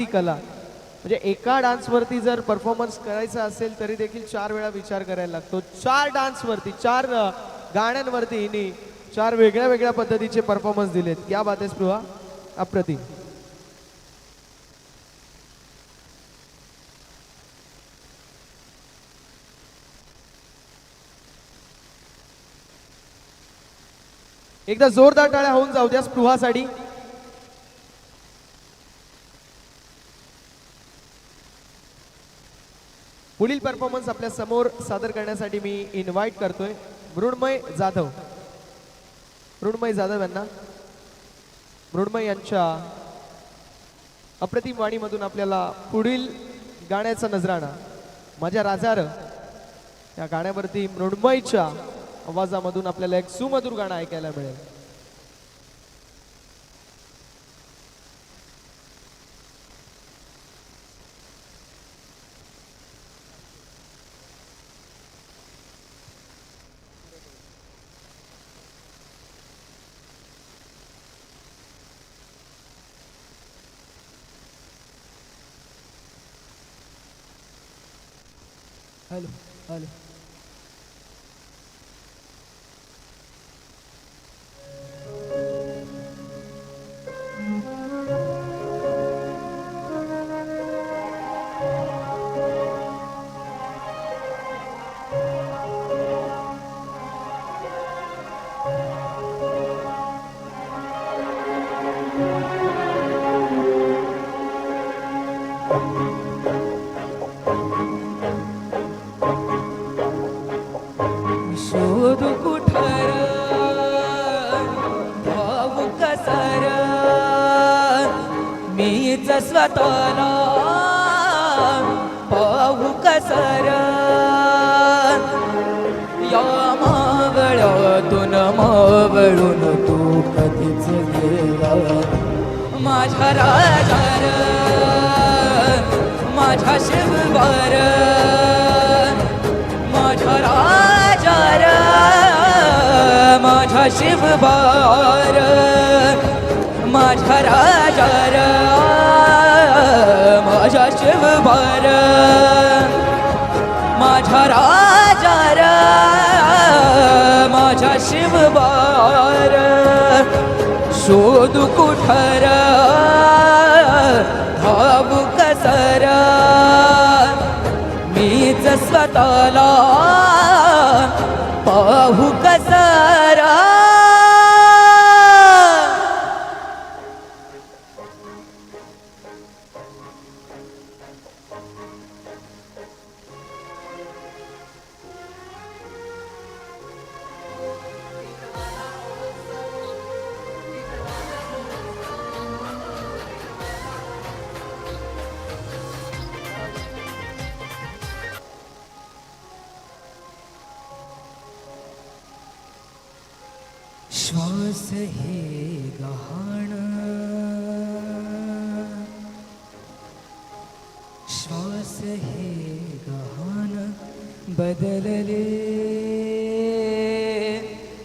ती कला. म्हणजे एका डान्सवरती जर परफॉर्मन्स करायचा असेल तरी देखील चार वेळा विचार करायला लागतो. चार डान्सवरती चार गाण्यांवरती हिने चार वेगळ्या वेगळ्या पद्धतीचे परफॉर्मन्स दिलेत. क्या बात आहे स्पृहा अप्रतिम. एकदा जोरदार टाळ्या होऊन जाऊ द्या स्पृहासाठी. पुढील परफॉर्मन्स आपल्यासमोर सादर करण्यासाठी मी इन्व्हाइट करतोय. मृण्मय जाधव. मृण्मय जाधव यांना. मृण्मय यांच्या अप्रतिम वाणीमधून आपल्याला पुढील गाण्याचा नजराणा. माझ्या राजार या गाण्यावरती मृण्मयच्या आवाजामधून आपल्याला एक सुमधुर गाणं ऐकायला मिळेल. हॅलो हॅलो मीच पाहू कसर. या मावळ्यातून मावळून तू कधीच गेला. माझ्या राजार माझ्या शिवबार माझ्या राजार माझ्या शिवबार माझ्या राजार. माझ्या शिवबार माझ्या राजार माझ्या शिवबार शोध कुठर धाबू कसर. मीच स्वतःला पाहू कसरा. श्वास हे गहाण। श्वास हे गहाण बदलले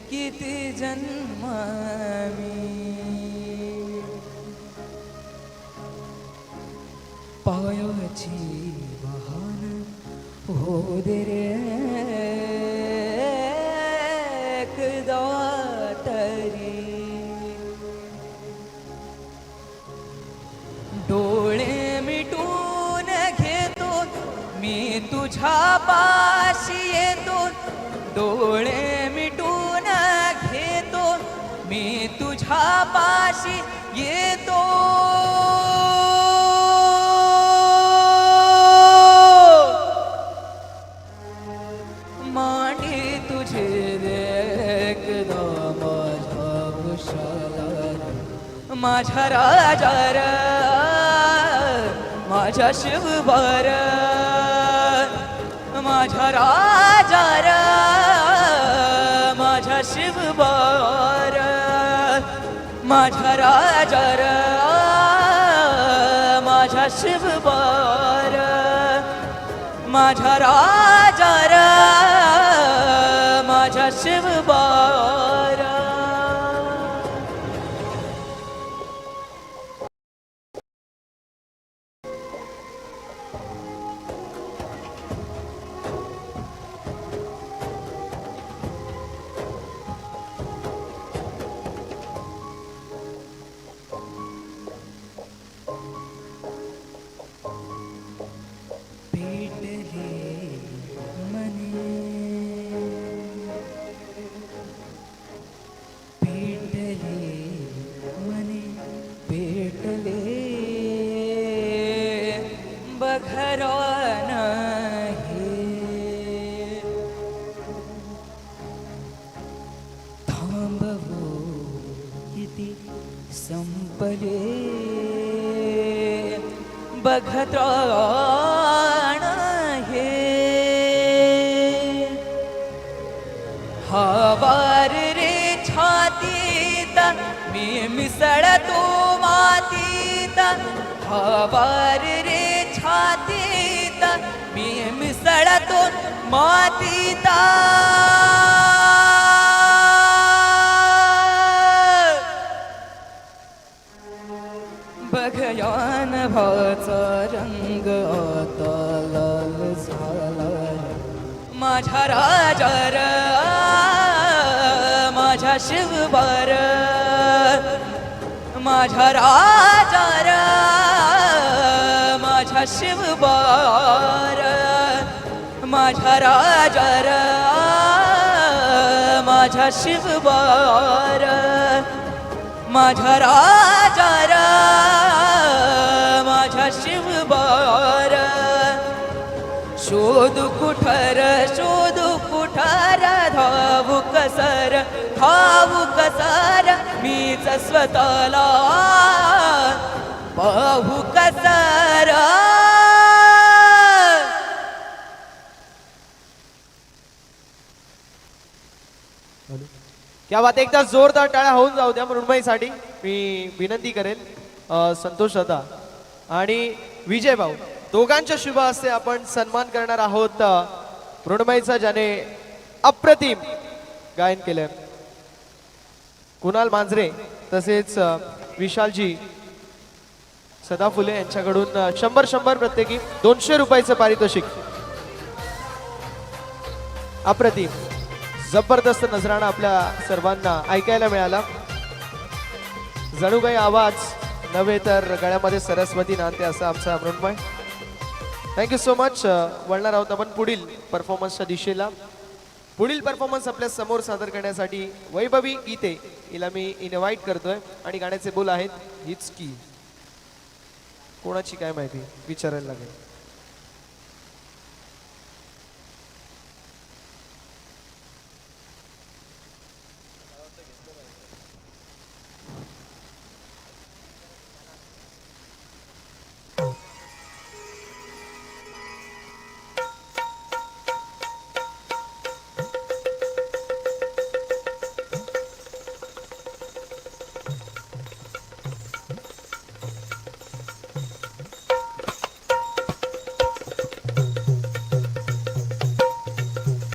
किती जन्मामी। पायाची वाहन हो दे रे। तुझ्या पाशी येतो डोळे मिटून घेतो मी तुझ्या पाशी येतो मांडी तुझे देखदा माझ्या कुशाला माझ्या राजार माझ्या शिवबार माझ्या राजार माझ्या शिवबार माझ्या राजार माझ्या शिवबार माझ्या राजार थांबवो इति संपले बघत्राण हे हवार रे छातीत मी मिसळतो मातीत। हवार रे छातीत मी मिसळतो मातीत बघयान भाचा रंग आता लाल झाला माझ्या राजार माझ्या शिवबार माझ्या राजार माझ्या शिवबार माझ्या राजार माझ्या शिवबार माझ्या राजार सर कसर धावू कसर मीच स्वतःला पाहू कसर. क्या बात एकदा जोरदार टाळ्या होऊन जाऊ द्या मृण्मयीसाठी मी विनंती करेन संतोष दादा आणि विजय भाऊ दोघांच्या शुभ हस्ते आपण सन्मान करणार आहोत अ, ज्याने अप्रतिम गायन केलं कुणाल मांजरे तसेच विशालजी सदा फुले यांच्याकडून शंभर शंभर प्रत्येकी दोनशे रुपयाचं पारितोषिक. अप्रतिम. जबरदस्त नजराणा आपल्या सर्वांना ऐकायला मिळाला. जणू काही आवाज नव्हे तर गळ्यामध्ये सरस्वती नांदते असं आमचा Mrinmay thank you so much वळणार आहोत आपण पुढील परफॉर्मन्सच्या दिशेला पुढील परफॉर्मन्स आपल्यासमोर सादर करण्यासाठी वैभवी गीते. हिला मी इन्व्हाइट करतोय आणि गाण्याचे बोल आहेत हीच की. कोणाची काय माहिती? विचारायला लागेल.